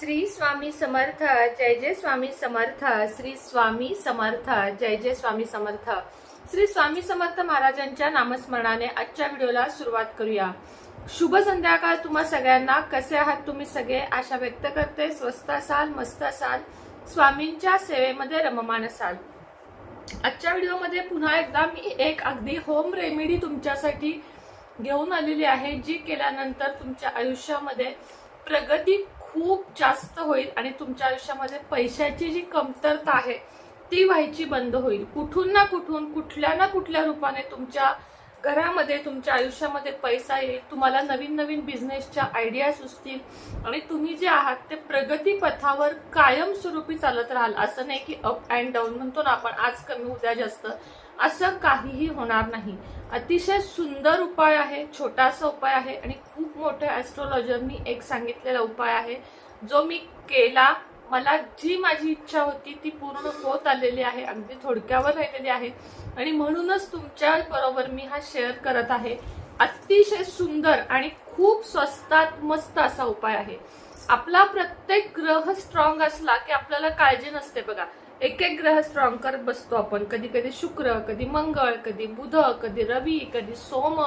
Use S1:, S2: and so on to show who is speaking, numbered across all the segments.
S1: श्री स्वामी समर्थ जय जय स्वामी समर्थ श्री स्वामी समर्थ जय जय स्वामी समर्थ. श्री स्वामी समर्थ महाराजांच्या नामस्मरणाने आजच्या व्हिडिओला सुरुवात करूया. शुभ संध्याकाळ तुम्हा सगळ्यांना. कसे आहात तुम्ही सगळे? आशा व्यक्त करते. स्वस्त असाल मस्त असाल. स्वामींच्या सेवेमध्ये रममान असाल. आजच्या व्हिडिओमध्ये पुन्हा एकदा मी एक अगदी होम रेमेडी तुमच्यासाठी घेऊन आलेली आहे जी केल्यानंतर तुमच्या आयुष्यामध्ये प्रगती खूप जास्त होईल आणि तुमच्या आयुष्यामध्ये पैशाची जी कमतरता आहे ती व्हायची बंद होईल. कुठून ना कुठून कुठल्या ना कुठल्या रूपाने तुमच्या घरामध्ये तुमच्या आयुष्यामध्ये पैसा येईल तुम्हाला नवीन नवीन बिझनेसच्या आयडिया सुचतील आणि तुम्ही जे आहात ते प्रगती पथावर कायमस्वरूपी चालत राहाल. असं नाही की अप अँड डाऊन म्हणतो ना आपण आज कमी उद्या जास्त. असं काहीही होणार नाही. अतिशय सुंदर उपाय आहे छोटासा उपाय आहे आणि खूप मोठ्या ॲस्ट्रॉलॉजरनी एक सांगितलेला उपाय आहे जो मी केला मला जी माझी इच्छा होती ती पूर्ण होत आलेली आहे अगदी थोडक्यावर राहिलेली आहे. आणि म्हणूनच तुमच्या बरोबर मी हा शेअर करत आहे. अतिशय सुंदर आणि खूप स्वस्तात मस्त असा उपाय आहे. आपला प्रत्येक ग्रह स्ट्रॉंग असला की आपल्याला काळजी नसते बघा. एक एक ग्रह स्ट्रॉंग करत बसतो आपण. कधी कधी शुक्र कधी मंगळ कधी बुध कधी रवी कधी सोम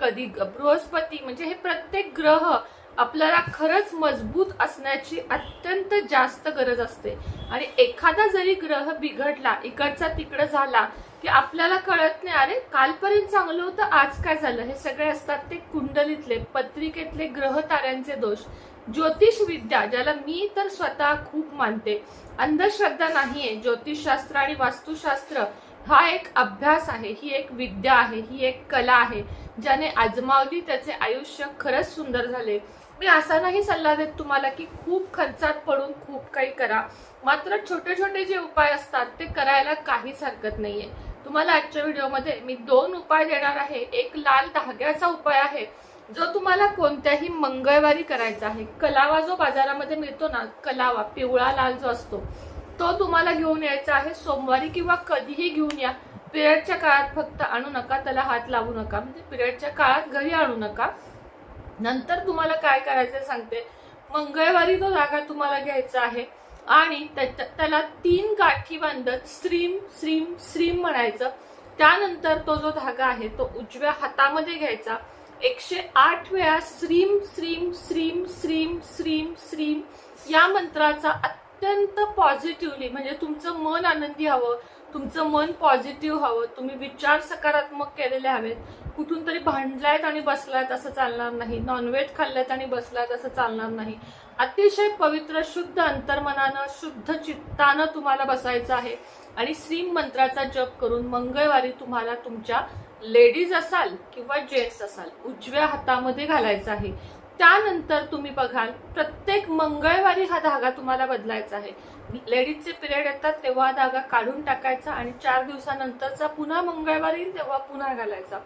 S1: कधी बृहस्पती. म्हणजे हे प्रत्येक ग्रह आपल्याला खरंच मजबूत असण्याची अत्यंत जास्त गरज असते. आणि एखादा जरी ग्रह बिघडला इकडचा तिकडं झाला की आपल्याला कळत नाही अरे कालपर्यंत चांगलं होतं आज काय झालं? हे सगळे असतात ते कुंडलीतले पत्रिकेतले ग्रह ताऱ्यांचे दोष. ज्योतिष विद्या ज्याला मी तर स्वतः खूप मानते अंधश्रद्धा नाहीये. ज्योतिषशास्त्र आणि वास्तुशास्त्र हा एक अभ्यास आहे ही एक विद्या आहे ही एक कला आहे ज्याने आजमावली त्याचे आयुष्य खरंच सुंदर झाले. मी असा नाही सल्ला देत तुम्हाला की खूप खर्चात पडून खूप काही करा. मात्र छोटे छोटे जे उपाय असतात ते करायला काहीच हरकत नाहीये. तुम्हाला आजच्या व्हिडिओमध्ये मी दोन उपाय देणार आहे. एक लाल धाग्याचा उपाय आहे जो तुम्हाला कोणत्याही मंगळवारी करायचा आहे. कलावा जो बाजारामध्ये मिळतो ना कलावा पिवळा लाल जो असतो तो तुम्हाला घेऊन यायचा आहे. सोमवारी किंवा कधीही घेऊन या. पिरियडच्या काळात फक्त आणू नका त्याला हात लावू नका. म्हणजे पिरियडच्या काळात घरी आणू नका. नंतर तुम्हाला काय करायचं सांगते. मंगळवारी तो धागा तुम्हाला घ्यायचा आहे. आणि त्याला तीन गाठी बांधत श्रीम श्रीम श्रीम म्हणायचं. त्यानंतर तो जो धागा आहे तो उजव्या हातामध्ये घ्यायचा. एकशे आठ वेळा श्रीम श्रीम श्रीम श्रीम श्रीम श्रीम या मंत्राचा अत्यंत पॉझिटिव्हली म्हणजे तुमचं मन आनंदी हवं. तुमचं मन पॉझिटिव्ह हवं. तुम्ही विचार सकारात्मक केलेले हवेत. कुठून तरी भांडलायत आणि बसलायत असं चालणार नाही. नॉनव्हेज खाल्लायत आणि बसलायत असं चालणार नाही. अतिशय पवित्र शुद्ध अंतर्मनानं शुद्ध चित्तानं तुम्हाला बसायचं आहे. आणि श्रीम मंत्राचा जप करून मंगळवारी तुम्हाला तुमच्या लेडीज असाल किंवा जेंट्स असाल उजव्या हातामध्ये घालायचा आहे. त्यानंतर तुम्ही बघाल प्रत्येक मंगळवारी हा धागा तुम्हाला बदलायचा आहे. लेडीजचे पिरियड येतात तेव्हा धागा काढून टाकायचा आणि चार दिवसानंतरचा पुन्हा मंगळवार येईल तेव्हा पुन्हा घालायचा.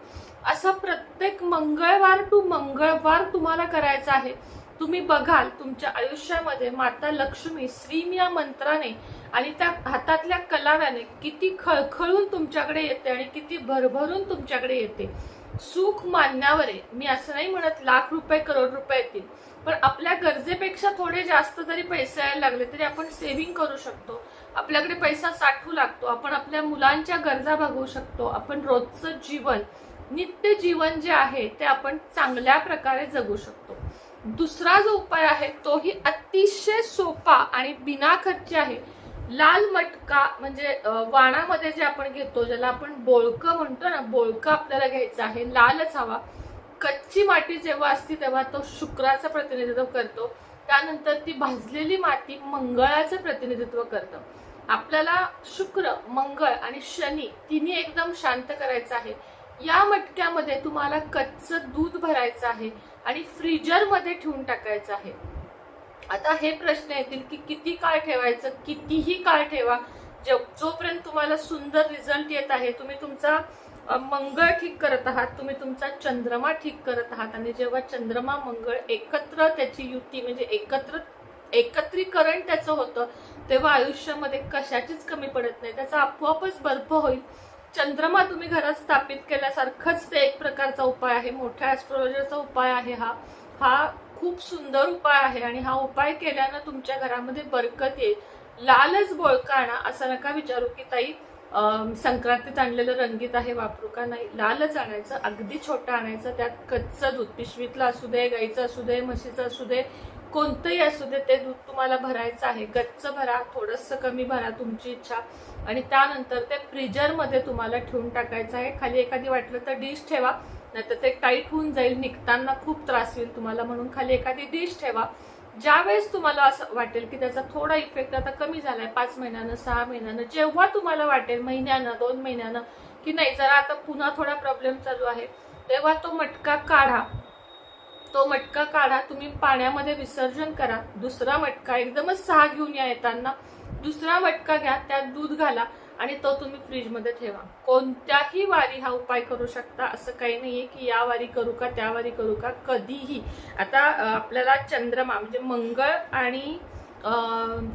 S1: असं प्रत्येक मंगळवार टू मंगळवार तुम्हाला करायचं आहे. तुम्ही बघाल तुमच्या आयुष्यामध्ये माता लक्ष्मी श्रीम या मंत्राने आणि त्या हातातल्या कलाव्याने किती खळखळून तुमच्याकडे येते आणि किती भरभरून तुमच्याकडे येते. सुख मानण्यावर आहे मी असं नाही म्हणत लाख रुपये करोड रुपये येतील पण आपल्या गरजेपेक्षा थोडे जास्त जरी पैसे यायला लागले तरी आपण सेव्हिंग करू शकतो. आपल्याकडे पैसा साठवू लागतो आपण आपल्या मुलांच्या गरजा भागवू शकतो आपण रोजचं जीवन नित्य जीवन जे आहे ते आपण चांगल्या प्रकारे जगू शकतो. दुसरा जो उपाय आहे तोही अतिशय सोपा आणि बिना खर्ची आहे. लाल मटका म्हणजे वाणामध्ये जे आपण घेतो ज्याला आपण बोळकं म्हणतो ना बोळकं आपल्याला घ्यायचं आहे लालच हवा. कच्ची माती जेव्हा असते तेव्हा तो शुक्राचं प्रतिनिधित्व करतो. त्यानंतर ती भाजलेली माती मंगळाचं प्रतिनिधित्व करतं. आपल्याला शुक्र मंगळ आणि शनी तिन्ही एकदम शांत करायचं आहे. या मटक्यामध्ये तुम्हाला कच्चं दूध भरायचं आहे आणि फ्रीजरमध्ये ठेवून टाकायचं आहे. आता हे प्रश्न येतील की किती काळ ठेवायचं कितीही काळ ठेवा जो जोपर्यंत तुम्हाला सुंदर रिझल्ट येत आहे तुम्ही तुमचा मंगळ ठीक करत आहात तुम्ही तुमचा चंद्रमा ठीक करत आहात आणि जेव्हा चंद्रमा मंगळ एकत्र त्याची युती म्हणजे एकत्र एकत्रीकरण त्याचं होतं तेव्हा आयुष्यामध्ये कशाचीच कमी पडत नाही. त्याचा आपोआपच बर्फ होईल. चंद्रमा तुम्ही घरात स्थापित केल्यासारखंच ते एक प्रकारचा उपाय आहे. मोठ्या ॲस्ट्रॉलॉजरचा उपाय आहे हा. हा खूप सुंदर उपाय आहे आणि हा उपाय केल्यानं तुमच्या घरामध्ये बरकत येईल. लालच बोळकाणा असं नका विचारू की ताई संक्रांतीत आणलेलं रंगीत आहे वापरू का नाही? लालच आणायचं अगदी छोटं आणायचं त्यात कच्चं दूध पिशवीतलं असू दे गाईचं असू दे म्हशीचं असू दे कोणतंही असू दे ते दूध तुम्हाला भरायचं आहे. गच्च भरा थोडंसं कमी भरा तुमची इच्छा. आणि त्यानंतर ते फ्रीजरमध्ये तुम्हाला ठेवून टाकायचं आहे. खाली एखादी वाटलं तर डिश ठेवा नाहीतर ते टाईट होऊन जाईल निघताना खूप त्रास होईल तुम्हाला म्हणून खाली एखादी डिश ठेवा. ज्यावेळेस तुम्हाला असं वाटेल की त्याचा थोडा इफेक्ट आता कमी झालाय पाच महिन्यानं सहा महिन्यानं जेव्हा तुम्हाला वाटेल महिन्यानं दोन महिन्यानं की नाही जरा आता पुन्हा थोडा प्रॉब्लेम चालू आहे तेव्हा तो मटका काढा. तो मटका काढा तुम्ही पाण्यामध्ये विसर्जन करा. दुसरा मटका एकदमच सहा घेऊन या येताना. दुसरा मटका घ्या त्यात दूध घाला आणि तो तुम्ही फ्रीजमध्ये ठेवा. कोणत्याही वारी हा उपाय करू शकता. असं काही नाही आहे की या वारी करू का त्या वारी करू का कधीही. आता आपल्याला चंद्रमा म्हणजे मंगळ आणि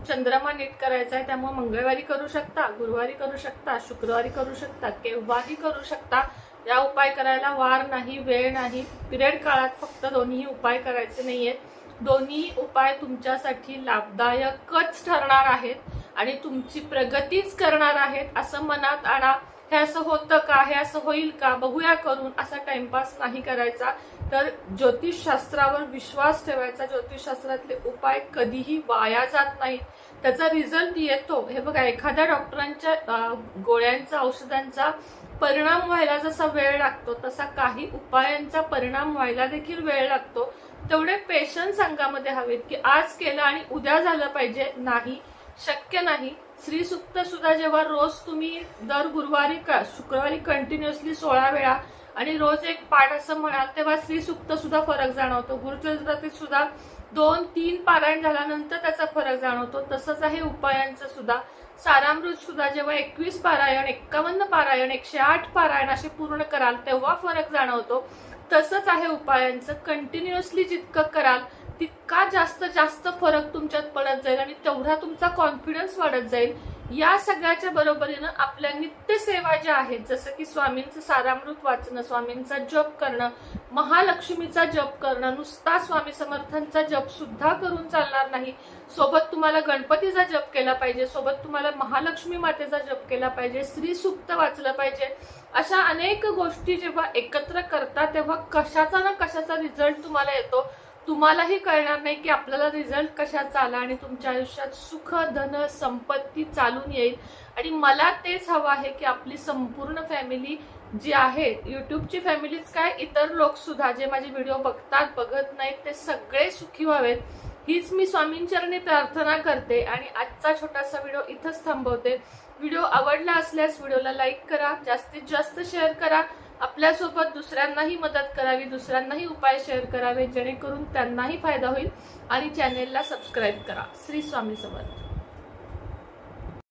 S1: चंद्रमा नीट करायचा आहे त्यामुळे मंगळवारी करू शकता गुरुवारी करू शकता शुक्रवारी करू शकता केव्हाही करू शकता. या उपाय करायला वार नाही वेळ नाही. पिरियड काळात फक्त दोन्ही उपाय करायचे नाहीयेत. दोन्ही उपाय तुमच्यासाठी लाभदायकच ठरणार आहेत आणि तुमची प्रगतीच करणार आहेत असं मनात आणा. हे असं होतं का? हे असं होईल का? बघूया करून. असा टाइमपास नाही करायचा. तर ज्योतिषशास्त्रावर विश्वास ठेवायचा. ज्योतिषशास्त्रातले उपाय कधीही वाया जात नाहीत. त्याचा रिझल्ट येतो. हे बघा एखाद्या डॉक्टरांच्या गोळ्यांचा औषधांचा परिणाम व्हायला जसा वेळ लागतो तसा काही उपायांचा परिणाम व्हायला देखील वेळ लागतो. तेवढे पेशन्स अंगामध्ये हवेत की आज केलं आणि उद्या झालं पाहिजे. नाही. शक्य नाही. श्री सुद्धा जेव्हा रोज तुम्ही दर गुरुवारी शुक्रवारी कंटिन्युअसली सोळा वेळा आणि रोज एक पाठ असं म्हणाल तेव्हा श्री सुद्धा फरक जाणवतो. गुरुचरित्रातील सुद्धा दोन तीन पारायण झाल्यानंतर त्याचा फरक जाणवतो. तसंच आहे उपायांचं सुद्धा. सारामृत सुद्धा जेव्हा एकवीस पारायण एक्कावन्न पारायण एकशे आठ पारायण असे पूर्ण कराल तेव्हा फरक जाणवतो. तसंच आहे उपायांचं. कंटिन्युअसली जितकं कराल तितका जास्त जास्त फरक तुमच्यात पडत जाईल आणि तेवढा तुमचा कॉन्फिडन्स वाढत जाईल. या सगळ्याच्या बरोबरीनं आपल्या नित्य सेवा ज्या आहेत जसं की स्वामींचं सारामृत वाचणं स्वामींचा जप करणं महालक्ष्मीचा जप करणं नुसता स्वामी समर्थांचा जप सुद्धा करून चालणार नाही. सोबत तुम्हाला गणपतीचा जप केला पाहिजे सोबत तुम्हाला महालक्ष्मी मातेचा जप केला पाहिजे श्री सुक्त वाचलं पाहिजे. अशा अनेक गोष्टी जेव्हा एकत्र करता तेव्हा कशाचा ना कशाचा रिझल्ट तुम्हाला येतो. तुम्हालाही कळणार नाही की आपल्याला रिझल्ट कशाचा आला आणि तुमच्या आयुष्यात सुख धन संपत्ती चालून येईल. आणि मला तेच हवं आहे की आपली संपूर्ण फॅमिली जी आहे युट्यूबची फॅमिलीच काय इतर लोकसुद्धा जे माझे व्हिडिओ बघतात बघत नाहीत ते सगळे सुखी व्हावेत. हीच मी स्वामींचरणी प्रार्थना करते आणि आजचा छोटासा व्हिडिओ इथंच थांबवते. व्हिडिओ आवडला असल्यास व्हिडिओला लाईक करा जास्तीत जास्त शेअर करा. आपल्यासोबत दुसऱ्यांनाही मदत करावी दुसऱ्यांनाही उपाय शेअर करावे जेणेकरून त्यांनाही फायदा होईल. आणि चॅनेलला सबस्क्राईब करा. श्री स्वामी समर्थ